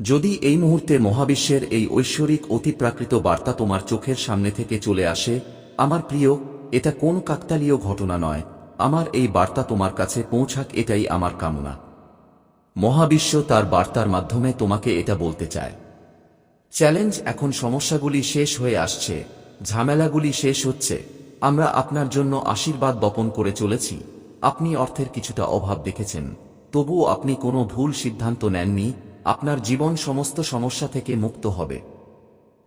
যদি এই মুহূর্তে মহাবিশ্বের এই ঐশ্বরিক, অতিপ্রাকৃত বার্তা তোমার চোখের সামনে থেকে চলে আসে, আমার প্রিয়, এটা কোন কাকতালীয় ঘটনা নয়। আমার এই বার্তা তোমার কাছে পৌঁছাক এটাই আমার কামনা। মহাবিশ্ব তার বার্তার মাধ্যমে তোমাকে এটা বলতে চায়। চ্যালেঞ্জ এখন সমস্যাগুলি শেষ হয়ে আসছে, ঝামেলাগুলি শেষ হচ্ছে। আমরা আপনার জন্য আশীর্বাদ বপন করে চলেছি। আপনি অর্থের কিছুটা অভাব দেখেছেন। তবুও আপনি কোনো ভুল সিদ্ধান্ত নেননি আপনার জীবন সমস্ত সমস্যা থেকে মুক্ত হবে।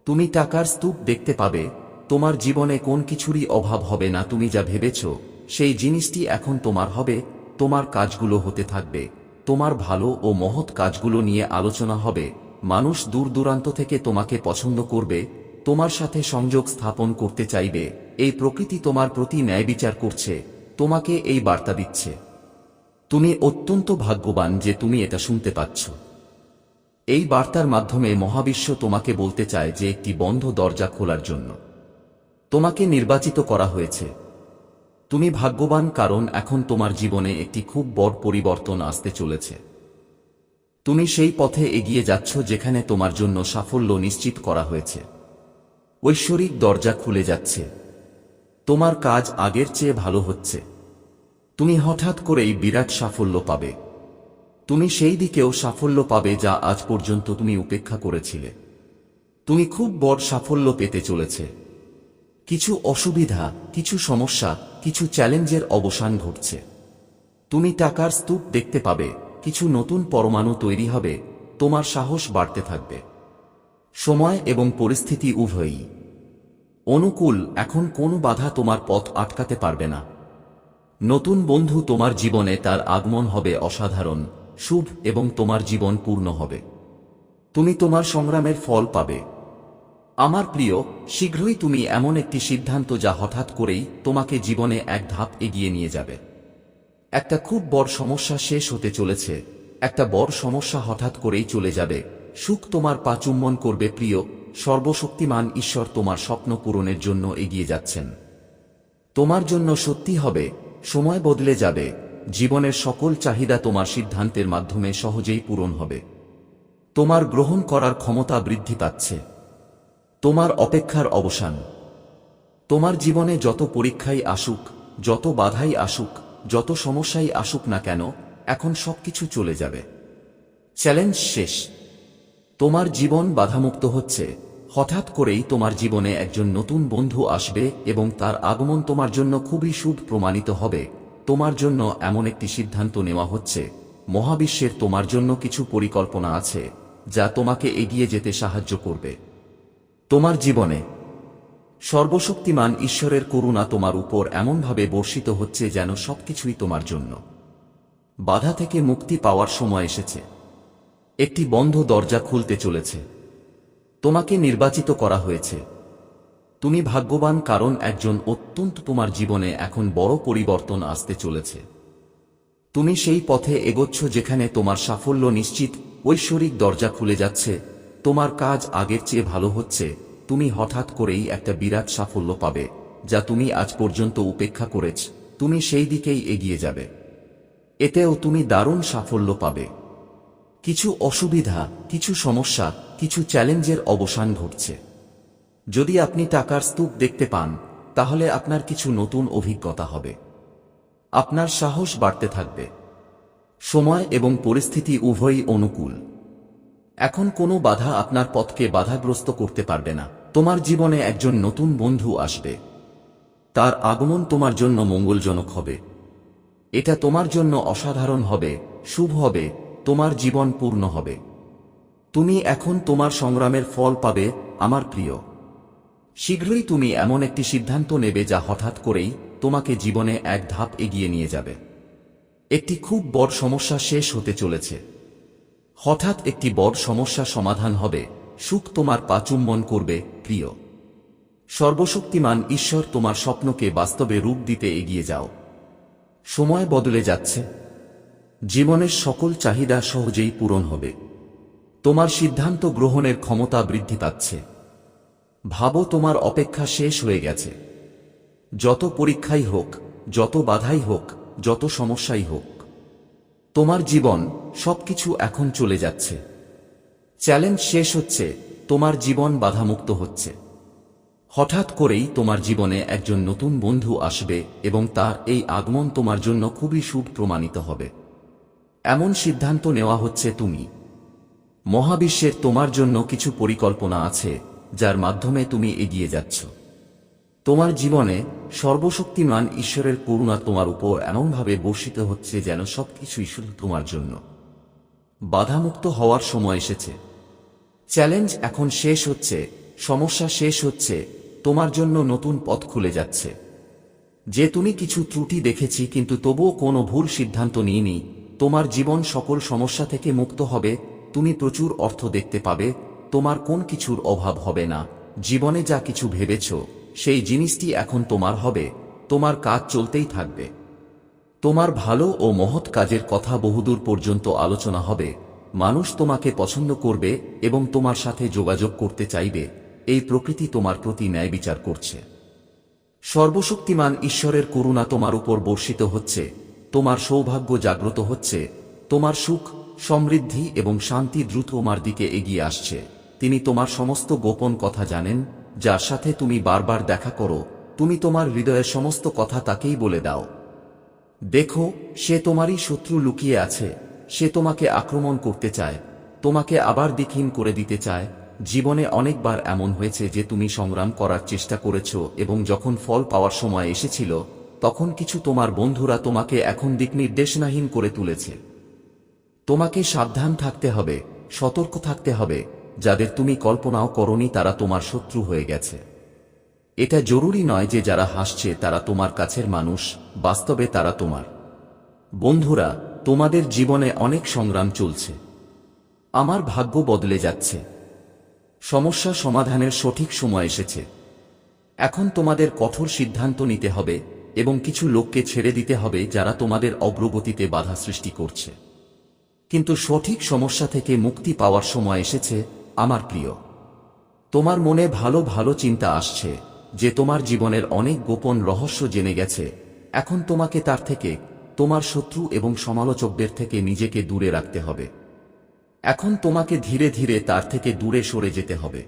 তুমি টাকার স্তূপ দেখতে পাবে, তোমার জীবনে কোন কিছুরই অভাব হবে না। তুমি যা ভেবেছ, সেই জিনিসটি এখন তোমার হবে, তোমার কাজগুলো হতে থাকবে, তোমার ভালো ও মহৎ কাজগুলো নিয়ে আলোচনা হবে। মানুষ দূর দূরান্ত থেকে তোমাকে পছন্দ করবে, তোমার সাথে সংযোগ স্থাপন করতে চাইবে, এই প্রকৃতি তোমার প্রতি ন্যায় বিচার করছে, তোমাকে এই বার্তা দিচ্ছে। তুমি অত্যন্ত ভাগ্যবান যে তুমি এটা শুনতে পাচ্ছ। এই বার্তার মাধ্যমে মহাবিশ্ব তোমাকে বলতে চায় যে একটি বন্ধ দরজা খোলার জন্য। তোমাকে নির্বাচিত করা হয়েছে। তুমি ভাগ্যবান কারণ এখন তোমার জীবনে একটি খুব বড় পরিবর্তন আসতে চলেছে। তুমি সেই পথে এগিয়ে যাচ্ছ যেখানে তোমার জন্য সাফল্য নিশ্চিত করা হয়েছে। ঐশ্বরিক দরজা খুলে যাচ্ছে। তোমার কাজ আগের চেয়ে ভালো হচ্ছে। তুমি হঠাৎ করেই বিরাট সাফল্য পাবে। তুমি সেই দিকেও সাফল্য পাবে যা আজ পর্যন্ত তুমি উপেক্ষা করেছিলে। তুমি খুব বড় সাফল্য পেতে চলেছে। কিছু অসুবিধা, কিছু সমস্যা, কিছু চ্যালেঞ্জের অবসান ঘটছে। তুমি টাকার স্তূপ দেখতে পাবে, কিছু নতুন পরমাণু তৈরি হবে, তোমার সাহস বাড়তে থাকবে। সময় এবং পরিস্থিতি উভয়ই। অনুকূল, এখন কোনো বাধা তোমার পথ আটকাতে পারবে না। নতুন বন্ধু তোমার জীবনে তার আগমন হবে অসাধারণ। শুভ এবং তোমার জীবন পূর্ণ হবে। তুমি তোমার সংগ্রামের ফল পাবে। আমার প্রিয়, শীঘ্রই তুমি এমন একটি সিদ্ধান্ত যা হঠাৎ করেই তোমাকে জীবনে এক ধাপ এগিয়ে নিয়ে যাবে। একটা খুব বড় সমস্যা শেষ হতে চলেছে। একটা বড় সমস্যা হঠাৎ করেই চলে যাবে। সুখ তোমার পা চুম্বন করবে, প্রিয়। সর্বশক্তিমান ঈশ্বর তোমার স্বপ্ন পূরণের জন্য এগিয়ে যাচ্ছেন। তোমার জন্য সত্যি হবে। সময় বদলে যাবে। জীবনের সকল চাহিদা তোমার সিদ্ধান্তের মাধ্যমে সহজেই পূরণ হবে। তোমার গ্রহণ করার ক্ষমতা বৃদ্ধি পাচ্ছে। তোমার অপেক্ষার অবসান। তোমার জীবনে যত পরীক্ষাই আসুক, যত বাধাই আসুক, যত সমস্যাই আসুক না কেন, এখন সবকিছু চলে যাবে। চ্যালেঞ্জ শেষ। তোমার জীবন বাধামুক্ত হচ্ছে। হঠাৎ করেই তোমার জীবনে একজন নতুন বন্ধু আসবে এবং তার আগমন তোমার জন্য খুবই শুভ প্রমাণিত হবে। তোমার জন্য এমন একটি সিদ্ধান্ত নেওয়া হচ্ছে, মহাবিশ্বের তোমার জন্য কিছু পরিকল্পনা আছে, যা তোমাকে এগিয়ে যেতে সাহায্য করবে। তোমার জীবনে সর্বশক্তিমান ঈশ্বরের করুণা তোমার উপর এমনভাবে বর্ষিত হচ্ছে যেন সবকিছুই তোমার জন্য। বাধা থেকে মুক্তি পাওয়ার সময় এসেছে। একটি বন্ধ দরজা খুলতে চলেছে। তোমাকে নির্বাচিত করা হয়েছে। তুমি ভাগ্যবান কারণ একজন অত্যন্ত তোমার জীবনে এখন বড় পরিবর্তন আসতে চলেছে। তুমি সেই পথে এগোচ্ছ যেখানে তোমার সাফল্য নিশ্চিত, ঐশ্বরিক দরজা খুলে যাচ্ছে, তোমার কাজ আগের চেয়ে ভালো হচ্ছে, তুমি হঠাৎ করেই একটা বিরাট সাফল্য পাবে, যা তুমি আজ পর্যন্ত উপেক্ষা করেছ, তুমি সেই দিকেই এগিয়ে যাবে। এতেও তুমি দারুণ সাফল্য পাবে। কিছু অসুবিধা, কিছু সমস্যা, কিছু চ্যালেঞ্জের অবসান ঘটছে। যদি আপনি টাকার স্তূপ দেখতে পান, তাহলে আপনার কিছু নতুন অভিজ্ঞতা হবে। আপনার সাহস বাড়তে থাকবে। সময় এবং পরিস্থিতি উভয়ই অনুকূল। এখন কোনো বাধা আপনার পথকে বাধাগ্রস্ত করতে পারবে না। তোমার জীবনে একজন নতুন বন্ধু আসবে। তার আগমন তোমার জন্য মঙ্গলজনক হবে। এটা তোমার জন্য অসাধারণ হবে, শুভ হবে, তোমার জীবন পূর্ণ হবে। তুমি এখন তোমার সংগ্রামের ফল পাবে, আমার প্রিয়। শীঘ্রই তুমি এমন একটি সিদ্ধান্ত নেবে যা হঠাৎ করেই তোমাকে জীবনে এক ধাপ এগিয়ে নিয়ে যাবে। একটি খুব বড় সমস্যা শেষ হতে চলেছে। হঠাৎ একটি বড় সমস্যা সমাধান হবে, সুখ তোমার পাচুম্বন করবে, প্রিয়। সর্বশক্তিমান ঈশ্বর তোমার স্বপ্নকে বাস্তবে রূপ দিতে এগিয়ে যাও। সময় বদলে যাচ্ছে। জীবনের সকল চাহিদা সহজেই পূরণ হবে। তোমার সিদ্ধান্ত গ্রহণের ক্ষমতা বৃদ্ধি পাচ্ছে। ভাবো তোমার অপেক্ষা শেষ হয়ে গেছে। যত পরীক্ষাই হোক, যত বাধাই হোক, যত সমস্যাই হোক, তোমার জীবন সবকিছু এখন চলে যাচ্ছে। চ্যালেঞ্জ শেষ হচ্ছে, তোমার জীবন বাধামুক্ত হচ্ছে। হঠাৎ করেই তোমার জীবনে একজন নতুন বন্ধু আসবে এবং তার এই আগমন তোমার জন্য খুবই শুভ প্রমাণিত হবে। এমন সিদ্ধান্ত নেওয়া হচ্ছে তুমি। মহাবিশ্বের তোমার জন্য কিছু পরিকল্পনা আছে যার মাধ্যমে তুমি এগিয়ে যাচ্ছ। তোমার জীবনে সর্বশক্তিমান ঈশ্বরের করুণা তোমার উপর এমনভাবে বর্ষিত হচ্ছে যেন সবকিছুই শুধু তোমার জন্য। বাধামুক্ত হওয়ার সময় এসেছে। চ্যালেঞ্জ এখন শেষ হচ্ছে, সমস্যা শেষ হচ্ছে, তোমার জন্য নতুন পথ খুলে যাচ্ছে। যে তুমি কিছু ত্রুটি দেখেছি কিন্তু তবুও কোনো ভুল সিদ্ধান্ত নিইনি, তোমার জীবন সকল সমস্যা থেকে মুক্ত হবে, তুমি প্রচুর অর্থ দেখতে পাবে তোমার কোন কিছুর অভাব হবে না। জীবনে যা কিছু ভেবেছ, সেই জিনিসটি এখন তোমার হবে। তোমার কাজ চলতেই থাকবে। তোমার ভালো ও মহৎ কাজের কথা বহুদূর পর্যন্ত আলোচনা হবে। মানুষ তোমাকে পছন্দ করবে এবং তোমার সাথে যোগাযোগ করতে চাইবে। এই প্রকৃতি তোমার প্রতি ন্যায় বিচার করছে। সর্বশক্তিমান ঈশ্বরের করুণা তোমার উপর বর্ষিত হচ্ছে। তোমার সৌভাগ্য জাগ্রত হচ্ছে। তোমার সুখ, সমৃদ্ধি এবং শান্তি দ্রুত তোমার দিকে এগিয়ে আসছে। তিনি তোমার সমস্ত গোপন কথা জানেন, যার সাথে তুমি বারবার দেখা করো, তুমি তোমার হৃদয়ের সমস্ত কথা তাকেই বলে দাও। দেখো, সে তোমারই শত্রু লুকিয়ে আছে, সে তোমাকে আক্রমণ করতে চায়, তোমাকে আবার দিকহীন করে দিতে চায়। জীবনে অনেকবার এমন হয়েছে যে তুমি সংগ্রাম করার চেষ্টা করেছ এবং যখন ফল পাওয়ার সময় এসেছিল, তখন কিছু তোমার বন্ধুরা তোমাকে এখন দিক নির্দেশনাহীন করে তুলেছে। তোমাকে সাবধান থাকতে হবে, সতর্ক থাকতে হবে যাদের তুমি কল্পনাও করনি তারা তোমার শত্রু হয়ে গেছে। এটা জরুরি নয় যে যারা হাসছে তারা তোমার কাছের মানুষ, বাস্তবে তারা তোমার। বন্ধুরা, তোমাদের জীবনে অনেক সংগ্রাম চলছে। আমার ভাগ্য বদলে যাচ্ছে। সমস্যা সমাধানের সঠিক সময় এসেছে। এখন তোমাদের কঠোর সিদ্ধান্ত নিতে হবে এবং কিছু লোককে ছেড়ে দিতে হবে যারা তোমাদের অগ্রগতিতে বাধা সৃষ্টি করছে। কিন্তু সঠিক সমস্যা থেকে মুক্তি পাওয়ার সময় এসেছে আমার প্রিয়। তোমার মনে ভালো ভালো চিন্তা আসছে যে তোমার জীবনের অনেক গোপন রহস্য জেনে গেছে। এখন তোমাকে তার থেকে, তোমার শত্রু এবং সমালোচকদের থেকে নিজেকে দূরে রাখতে হবে। এখন তোমাকে ধীরে ধীরে তার থেকে দূরে সরে যেতে হবে।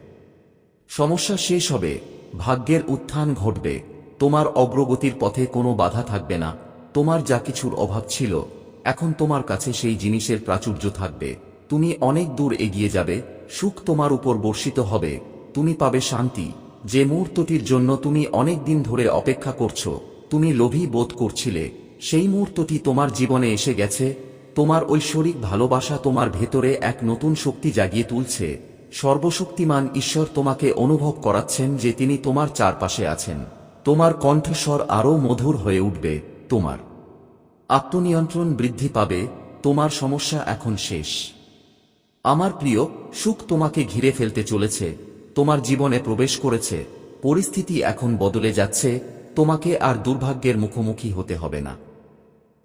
সমস্যা শেষ হবে, ভাগ্যের উত্থান ঘটবে, তোমার অগ্রগতির পথে কোনো বাধা থাকবে না, তোমার যা কিছুর অভাব ছিল, এখন তোমার কাছে সেই জিনিসের প্রাচুর্য থাকবে। তুমি অনেক দূর এগিয়ে যাবে সুখ তোমার উপর বর্ষিত হবে, তুমি পাবে শান্তি। যে মুহূর্তটির জন্য তুমি অনেক দিন ধরে অপেক্ষা করছ, তুমি লোভী বোধ করছিলে, সেই মুহূর্তটি তোমার জীবনে এসে গেছে, তোমার ঐশ্বরিক ভালোবাসা তোমার ভেতরে এক নতুন শক্তি জাগিয়ে তুলছে। সর্বশক্তিমান ঈশ্বর তোমাকে অনুভব করাচ্ছেন যে তিনি তোমার চারপাশে আছেন, তোমার কণ্ঠস্বর আরও মধুর হয়ে উঠবে, তোমার আত্মনিয়ন্ত্রণ বৃদ্ধি পাবে, তোমার সমস্যা এখন শেষ। আমার প্রিয়, সুখ তোমাকে ঘিরে ফেলতে চলেছে, তোমার জীবনে প্রবেশ করেছে, পরিস্থিতি এখন বদলে যাচ্ছে, তোমাকে আর দুর্ভাগ্যের মুখোমুখি হতে হবে না।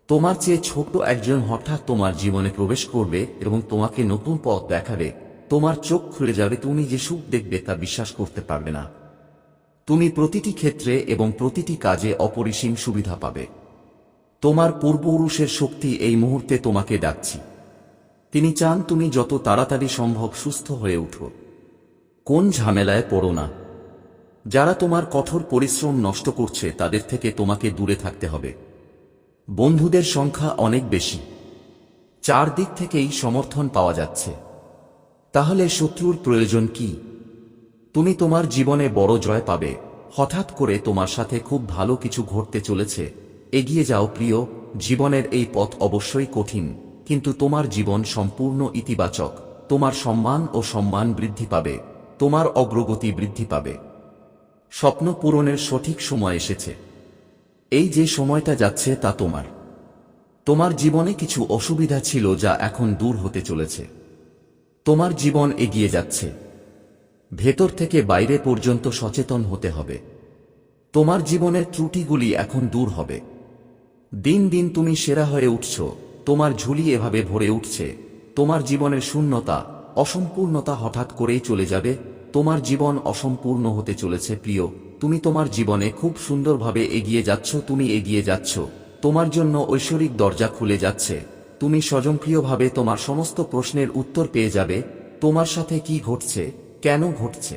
তোমার চেয়ে ছোট একজন হঠাৎ তোমার জীবনে প্রবেশ করবে এবং তোমাকে নতুন পথ দেখাবে, তোমার চোখ খুলে যাবে, তুমি যে সুখ দেখবে তা বিশ্বাস করতে পারবে না। তুমি প্রতিটি ক্ষেত্রে এবং প্রতিটি কাজে অপরিসীম সুবিধা পাবে। তোমার পূর্বপুরুষের শক্তি এই মুহূর্তে তোমাকে ডাকছি। তিনি চান তুমি যত তাড়াতাড়ি সম্ভব সুস্থ হয়ে উঠো। কোন ঝামেলায় পড়ো না। যারা তোমার কঠোর পরিশ্রম নষ্ট করছে, তাদের থেকে তোমাকে দূরে থাকতে হবে। বন্ধুদের সংখ্যা অনেক বেশি। চারদিক থেকেই সমর্থন পাওয়া যাচ্ছে। তাহলে শত্রুর প্রয়োজন কি? তুমি তোমার জীবনে বড় জয় পাবে। হঠাৎ করে তোমার সাথে খুব ভালো কিছু ঘটতে চলেছে। এগিয়ে যাও প্রিয়, জীবনের এই পথ অবশ্যই কঠিন। কিন্তু তোমার জীবন সম্পূর্ণ ইতিবাচক। তোমার সম্মান ও সম্মান বৃদ্ধি পাবে। তোমার অগ্রগতি বৃদ্ধি পাবে। স্বপ্ন পূরণের সঠিক সময় এসেছে। এই যে সময়টা যাচ্ছে তা তোমার। তোমার জীবনে কিছু অসুবিধা ছিল যা এখন দূর হতে চলেছে। তোমার জীবন এগিয়ে যাচ্ছে। ভেতর থেকে বাইরে পর্যন্ত সচেতন হতে হবে। তোমার জীবনের ত্রুটিগুলি এখন দূর হবে। দিন দিন তুমি সেরা হয়ে উঠছ। তোমার ঝুলি এভাবে ভরে উঠছে। তোমার জীবনের শূন্যতা, অসম্পূর্ণতা হঠাৎ করেই চলে যাবে। তোমার জীবন অসম্পূর্ণ হতে চলেছে, প্রিয়। তুমি তোমার জীবনে খুব সুন্দরভাবে এগিয়ে যাচ্ছ, তুমি এগিয়ে যাচ্ছ। তোমার জন্য ঐশ্বরিক দরজা খুলে যাচ্ছে। তুমি স্বজনপ্রিয়ভাবে তোমার সমস্ত প্রশ্নের উত্তর পেয়ে যাবে। তোমার সাথে কি ঘটছে? কেন ঘটছে?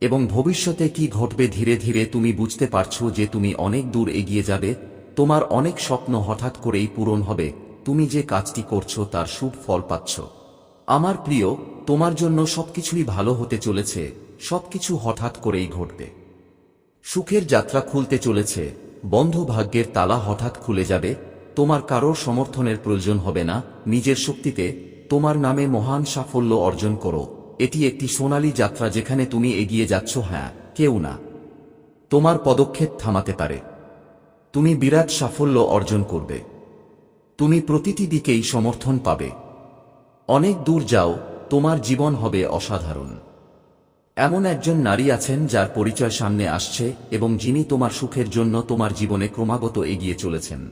এবং ভবিষ্যতে কি ঘটবে ধীরে ধীরে তুমি বুঝতে পারছ যে তুমি অনেক দূর এগিয়ে যাবে। তোমার অনেক স্বপ্ন হঠাৎ করেই পূরণ হবে, তুমি যে কাজটি করছ তার শুভ ফল পাচ্ছ। আমার প্রিয়, তোমার জন্য সবকিছুই ভালো হতে চলেছে, সবকিছু হঠাৎ করেই ঘটবে। সুখের যাত্রা খুলতে চলেছে, বন্ধ ভাগ্যের তালা হঠাৎ খুলে যাবে, তোমার কারোর সমর্থনের প্রয়োজন হবে না, নিজের শক্তিতে, তোমার নামে মহান সাফল্য অর্জন করো, এটি একটি সোনালী যাত্রা যেখানে তুমি এগিয়ে যাচ্ছ হ্যাঁ কেউ না। তোমার পদক্ষেপ থামাতে পারে। তুমি বিরাট সাফল্য অর্জন করবে। তুমি প্রতিটি দিকেই সমর্থন পাবে। অনেক দূর যাও, তোমার জীবন হবে অসাধারণ। এমন একজন নারী আছেন যার পরিচয় সামনে আসছে এবং যিনি তোমার সুখের জন্য তোমার জীবনে ক্রমাগত এগিয়ে চলেছেন।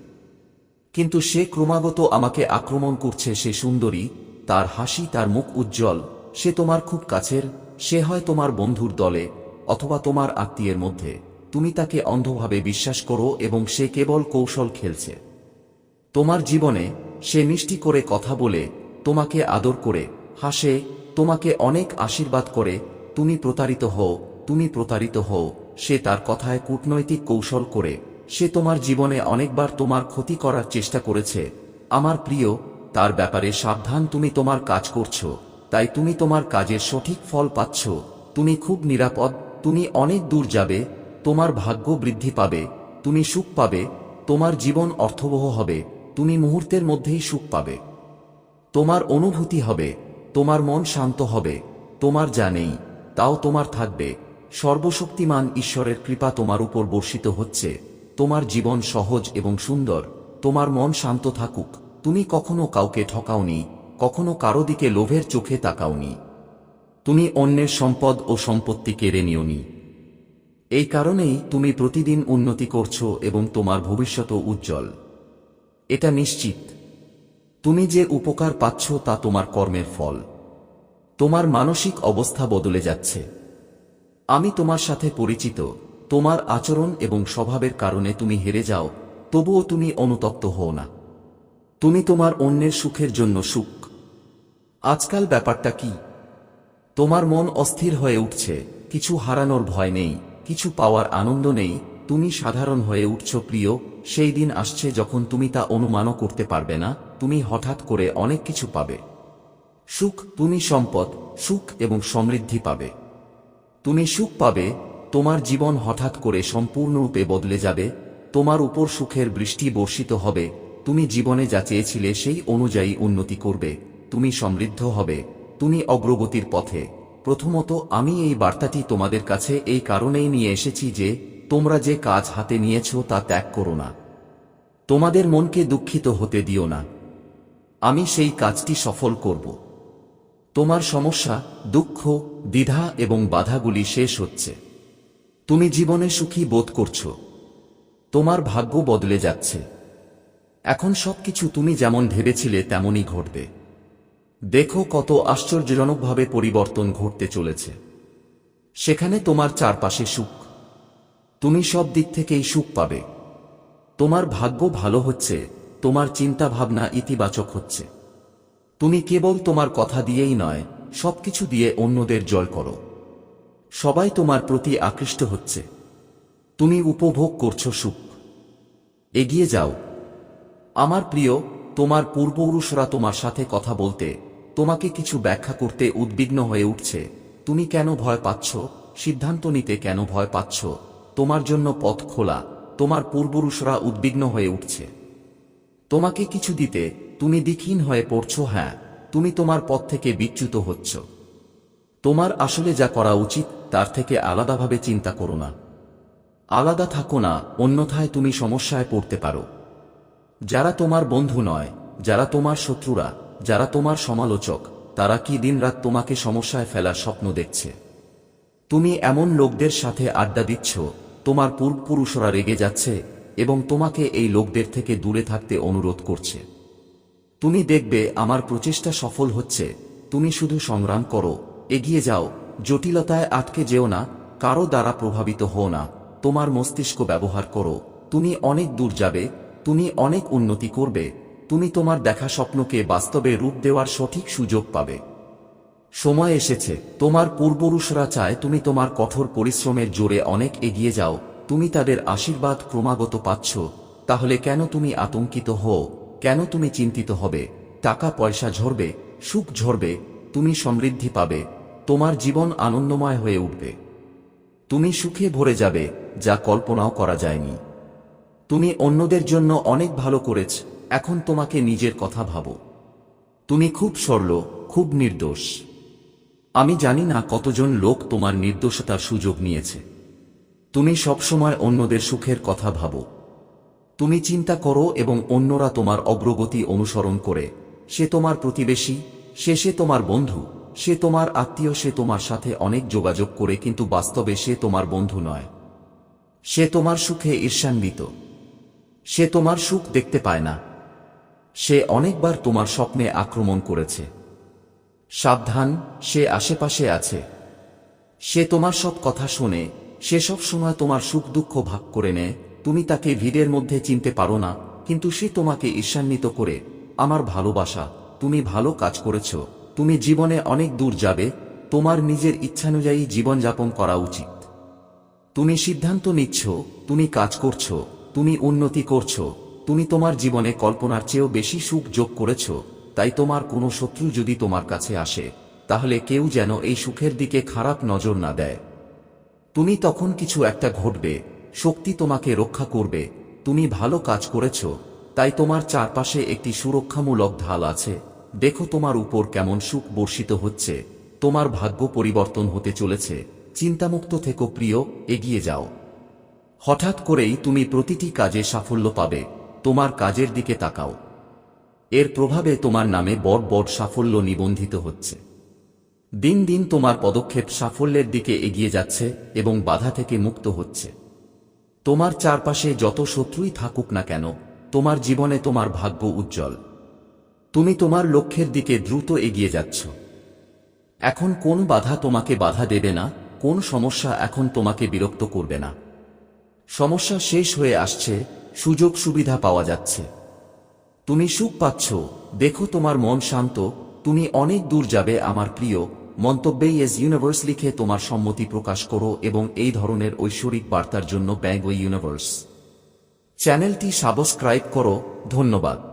কিন্তু সে ক্রমাগত আমাকে আক্রমণ করছে, সে সুন্দরী, তার হাসি, তার মুখ উজ্জ্বল, সে তোমার খুব কাছের, সে হয় তোমার বন্ধুর দলে অথবা তোমার আত্মীয়ের মধ্যে। তুমি তাকে অন্ধভাবে বিশ্বাস করো এবং সে কেবল কৌশল খেলছে। তোমার জীবনে সে মিষ্টি করে কথা বলে, তোমাকে আদর করে, হাসে, তোমাকে অনেক আশীর্বাদ করে, তুমি প্রতারিত হও, তুমি প্রতারিত হও, সে তার কথায় কূটনৈতিক কৌশল করে, সে তোমার জীবনে অনেকবার তোমার ক্ষতি করার চেষ্টা করেছে। আমার প্রিয়, তার ব্যাপারে সাবধান, তুমি তোমার কাজ করছ, তাই তুমি তোমার কাজের সঠিক ফল পাচ্ছ, তুমি খুব নিরাপদ, তুমি অনেক দূর যাবে তোমার ভাগ্য বৃদ্ধি পাবে, তুমি সুখ পাবে, তোমার জীবন অর্থবহ হবে, তুমি মুহূর্তের মধ্যেই সুখ পাবে। তোমার অনুভূতি হবে, তোমার মন শান্ত হবে, তোমার যা নেই, তাও তোমার থাকবে। সর্বশক্তিমান ঈশ্বরের কৃপা তোমার উপর বর্ষিত হচ্ছে, তোমার জীবন সহজ এবং সুন্দর, তোমার মন শান্ত থাকুক। তুমি কখনো কাউকে ঠকাওনি, কখনো কারও দিকে লোভের চোখে তাকাওনি। তুমি অন্যের সম্পদ ও সম্পত্তি কেড়ে নিওনি। এই কারণেই তুমি প্রতিদিন উন্নতি করছ এবং তোমার ভবিষ্যৎ উজ্জ্বল। এটা নিশ্চিত। তুমি যে উপকার পাচ্ছ তা তোমার কর্মের ফল। তোমার মানসিক অবস্থা বদলে যাচ্ছে। আমি তোমার সাথে পরিচিত, তোমার আচরণ এবং স্বভাবের কারণে তুমি হেরে যাও, তবুও তুমি অনুতপ্ত হও না। তুমি তোমার অন্যের সুখের জন্য সুখ। আজকাল ব্যাপারটা কি? তোমার মন অস্থির হয়ে উঠছে, কিছু হারানোর ভয় নেই। কিছু পাওয়ার আনন্দ নেই, তুমি সাধারণ হয়ে উঠছ প্রিয়, সেই দিন আসছে যখন তুমি তা অনুমানও করতে পারবে না, তুমি হঠাৎ করে অনেক কিছু পাবে। সুখ তুমি সম্পদ, সুখ এবং সমৃদ্ধি পাবে। তুমি সুখ পাবে, তোমার জীবন হঠাৎ করে সম্পূর্ণরূপে বদলে যাবে, তোমার উপর সুখের বৃষ্টি বর্ষিত হবে, তুমি জীবনে যা চেয়েছিলে সেই অনুযায়ী উন্নতি করবে, তুমি সমৃদ্ধ হবে, তুমি অগ্রগতির পথে। প্রথমত আমি এই বার্তাটি তোমাদের কাছে এই কারণেই নিয়ে এসেছি যে, তোমরা যে কাজ হাতে নিয়েছ তা ত্যাগ করো না। তোমাদের মনকে দুঃখিত হতে দিও না। আমি সেই কাজটি সফল করব। তোমার সমস্যা, দুঃখ, দ্বিধা এবং বাধাগুলি শেষ হচ্ছে। তুমি জীবনে সুখী বোধ করছ। তোমার ভাগ্য বদলে যাচ্ছে। এখন সবকিছু তুমি যেমন ভেবেছিলে, তেমনই ঘটবে। দেখো কত আশ্চর্যজনকভাবে পরিবর্তন ঘটতে চলেছে। সেখানে তোমার চারপাশে সুখ। তুমি সব দিক থেকেই সুখ পাবে। তোমার ভাগ্য ভালো হচ্ছে, তোমার চিন্তা ভাবনা ইতিবাচক হচ্ছে। তুমি কেবল তোমার কথা দিয়েই নয়, সবকিছু দিয়ে অন্যদের জয় করো। সবাই তোমার প্রতি আকৃষ্ট হচ্ছে। তুমি উপভোগ করছ সুখ। এগিয়ে যাও। আমার প্রিয়, তোমার পূর্বপুরুষরা তোমার সাথে কথা বলতে তোমাকে কিছু ব্যাখ্যা করতে উদ্বিগ্ন হয়ে উঠছে। তুমি কেন ভয় পাচ্ছ? সিদ্ধান্ত নিতে কেন ভয় পাচ্ছ? তোমার জন্য পথ খোলা। তোমার পূর্বপুরুষরা উদ্বিগ্ন হয়ে উঠছে। তোমাকে কিছু দিতে তুমি দিকহীন হয়ে পড়ছো হ্যাঁ। তুমি তোমার পথ থেকে বিচ্যুত হচ্ছ। তোমার আসলে যা করা উচিত, তার থেকে আলাদাভাবে চিন্তা করো না। আলাদা থাকো না, অন্যথায় তুমি সমস্যায় পড়তে পারো। যারা তোমার বন্ধু নয়, যারা তোমার শত্রুরা যারা তোমার সমালোচক, তারা কি দিনরাত তোমাকে সমস্যায় ফেলার স্বপ্ন দেখছে? তুমি এমন লোকদের সাথে আড্ডা দিচ্ছ, তোমার পূর্বপুরুষরা রেগে যাচ্ছে এবং তোমাকে এই লোকদের থেকে দূরে থাকতে অনুরোধ করছে। তুমি দেখবে আমার প্রচেষ্টা সফল হচ্ছে, তুমি শুধু সংগ্রাম করো, এগিয়ে যাও, জটিলতায় আটকে যেও না, কারও দ্বারা প্রভাবিত হও না, তোমার মস্তিষ্ক ব্যবহার করো, তুমি অনেক দূর যাবে, তুমি অনেক উন্নতি করবে তুমি তোমার দেখা স্বপ্নকে বাস্তবে রূপ দেওয়ার সঠিক সুযোগ পাবে। সময় এসেছে, তোমার পূর্বপুরুষরা চায় তুমি তোমার কঠোর পরিশ্রমের জোরে অনেক এগিয়ে যাও, তুমি তাদের আশীর্বাদ ক্রমাগত পাচ্ছ, তাহলে কেন তুমি আতঙ্কিত হও, কেন তুমি চিন্তিত হবে, টাকা পয়সা ঝরবে, সুখ ঝরবে, তুমি সমৃদ্ধি পাবে, তোমার জীবন আনন্দময় হয়ে উঠবে। তুমি সুখে ভরে যাবে, যা কল্পনাও করা যায়নি। তুমি অন্যদের জন্য অনেক ভালো করেছ এখন তোমাকে নিজের কথা ভাবো। তুমি খুব সরল, খুব নির্দোষ। আমি জানি না কতজন লোক তোমার নির্দোষতার সুযোগ নিয়েছে। তুমি সবসময় অন্যদের সুখের কথা ভাবো। তুমি চিন্তা করো এবং অন্যরা তোমার অগ্রগতি অনুসরণ করে। সে তোমার প্রতিবেশী, সে সে তোমার বন্ধু, সে তোমার আত্মীয়, সে তোমার সাথে অনেক যোগাযোগ করে কিন্তু বাস্তবে সে তোমার বন্ধু নয়। সে তোমার সুখে ঈর্ষান্বিত। সে তোমার সুখ দেখতে পায় না। সে অনেকবার তোমার স্বপ্নে আক্রমণ করেছে। সাবধান, সে আশেপাশে আছে। সে তোমার সব কথা শোনে, সে সব সময় তোমার সুখ দুঃখ ভাগ করে নেয়। তুমি তাকে ভিড়ের মধ্যে চিনতে পারো না, কিন্তু সে তোমাকে ঈর্ষান্বিত করে, আমার ভালোবাসা, তুমি ভালো কাজ করেছ, তুমি জীবনে অনেক দূর যাবে, তোমার নিজের ইচ্ছানুযায়ী জীবনযাপন করা উচিত। তুমি সিদ্ধান্ত নিচ্ছ, তুমি কাজ করছ, তুমি উন্নতি করছ। তুমি তোমার জীবনে কল্পনার চেয়েও বেশি সুখ যোগ করেছ, তাই তোমার কোনো শত্রু যদি তোমার কাছে আসে, তাহলে কেউ যেন এই সুখের দিকে খারাপ নজর না দেয়। তুমি তখন কিছু একটা ঘটবে, শক্তি তোমাকে রক্ষা করবে, তুমি ভালো কাজ করেছ, তাই তোমার চারপাশে একটি সুরক্ষামূলক ঢাল আছে, দেখো তোমার উপর কেমন সুখ বর্ষিত হচ্ছে, তোমার ভাগ্য পরিবর্তন হতে চলেছে, চিন্তামুক্ত থেকো প্রিয়, এগিয়ে যাও। হঠাৎ করেই তুমি প্রতিটি কাজে সাফল্য পাবে। তোমার কাজের দিকে তাকাও। এর প্রভাবে তোমার নামে বড় বড় সাফল্য নিবন্ধিত হচ্ছে। দিন দিন তোমার পদক্ষেপ সাফল্যের দিকে এগিয়ে যাচ্ছে এবং বাধা থেকে মুক্ত হচ্ছে। তোমার চারপাশে যত শত্রুই থাকুক না কেন, তোমার জীবনে তোমার ভাগ্য উজ্জ্বল। তুমি তোমার লক্ষ্যের দিকে দ্রুত এগিয়ে যাচ্ছ। এখন কোন বাধা তোমাকে বাধা দেবে না, কোন সমস্যা এখন তোমাকে বিরক্ত করবে না। সমস্যা শেষ হয়ে আসছে সুযোগ সুবিধা পাওয়া যাচ্ছে। তুমি সুখ পাচ্ছ, দেখো তোমার মন শান্ত, তুমি অনেক দূর যাবে আমার প্রিয় মন্তব্যে ইয়েস ইউনিভার্স লিখে তোমার সম্মতি প্রকাশ করো এবং এই ধরনের ঐশ্বরিক বার্তার জন্য ব্যাঙ্গ ইউনিভার্স। চ্যানেলটি সাবস্ক্রাইব করো, ধন্যবাদ।